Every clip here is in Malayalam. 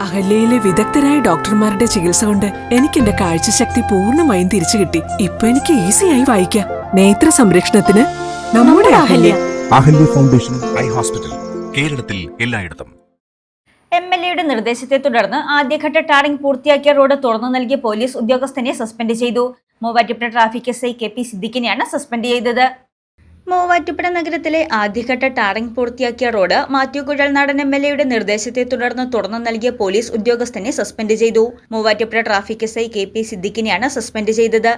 അഹല്യയിലെ വിദഗ്ധരായ ഡോക്ടർമാരുടെ ചികിത്സ കൊണ്ട് എനിക്ക് എന്റെ കാഴ്ചശക്തി പൂർണമായും തിരിച്ചു കിട്ടി. ഇപ്പൊ എനിക്ക് ഈസിയായി വായിക്കാം. നേത്ര സംരക്ഷണത്തിന് നമ്മുടെ Ahalya. Ahalya foundation eye hospital കേരളത്തിൽ എല്ലായിടത്തും. എം എൽ എയുടെ നിർദ്ദേശത്തെ തുടർന്ന് ആദ്യഘട്ട ടാറിംഗ് പൂർത്തിയാക്കിയ റോഡ് തുറന്നു നൽകിയ പോലീസ് ഉദ്യോഗസ്ഥനെ സസ്പെൻഡ് ചെയ്തു. Muvattupuzha traffic S I K P സിദ്ദിഖിനെയാണ് suspend ചെയ്തത്. മൂവാറ്റുപുഴ നഗരത്തിലെ ആദ്യഘട്ട ടാറിംഗ് പൂർത്തിയാക്കിയ road Mathew Kuzhalnadan M L എയുടെ നിർദ്ദേശത്തെ തുടർന്ന് തുറന്നു നൽകിയ പോലീസ് ഉദ്യോഗസ്ഥനെ സസ്പെൻഡ് ചെയ്തു. Muvattupuzha traffic S I K P സിദ്ദിഖിനെയാണ് suspend ചെയ്തത്.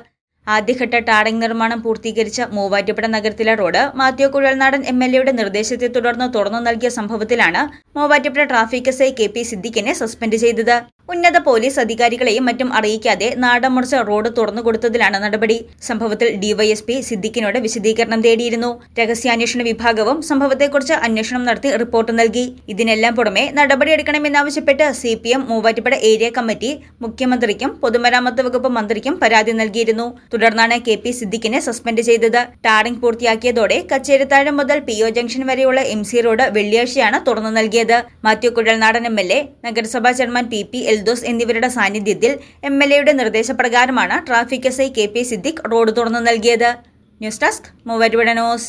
ആദ്യഘട്ട ടാറിംഗ് നിർമ്മാണം പൂർത്തീകരിച്ച മൂവാറ്റുപുഴ നഗരത്തിലെ road Mathew Kuzhalnadan M L എയുടെ നിർദ്ദേശത്തെ തുടർന്ന് തുറന്നു നൽകിയ സംഭവത്തിലാണ് Muvattupuzha traffic S I K P സിദ്ദിഖിനെ suspend ചെയ്തത്. ഉന്നത പോലീസ് അധികാരികളെയും മറ്റും അറിയിക്കാതെ നാടമുറിച്ച റോഡ് തുറന്നു കൊടുത്തതിലാണ് നടപടി. സംഭവത്തിൽ ഡിവൈഎസ്പി സിദ്ദിഖിനോട് വിശദീകരണം തേടിയിരുന്നു. രഹസ്യാന്വേഷണ വിഭാഗവും സംഭവത്തെക്കുറിച്ച് അന്വേഷണം നടത്തി റിപ്പോർട്ട് നൽകി. ഇതിനെല്ലാം പുറമെ നടപടിയെടുക്കണമെന്നാവശ്യപ്പെട്ട് C P M Muvattupuzha area committee മുഖ്യമന്ത്രിക്കും പൊതുമരാമത്ത് വകുപ്പ് മന്ത്രിക്കും പരാതി നൽകിയിരുന്നു. തുടർന്നാണ് കെ പി സിദ്ദിഖിനെ സസ്പെൻഡ് ചെയ്തത്. ടാറിംഗ് പൂർത്തിയാക്കിയതോടെ കച്ചേരിത്താഴം മുതൽ പി ഒ ജംഗ്ഷൻ വരെയുള്ള എം സി റോഡ് വെള്ളിയാഴ്ചയാണ് തുറന്നു നൽകിയത്. Mathew Kuzhalnadan M L A നഗരസഭാ ചെയർമാൻ പി പി എൽദോസ് എന്നിവരുടെ സാന്നിധ്യത്തിൽ എം എൽ എയുടെ നിർദ്ദേശപ്രകാരമാണ് traffic S I K P Siddique road തുറന്നു നൽകിയത്. News desk news.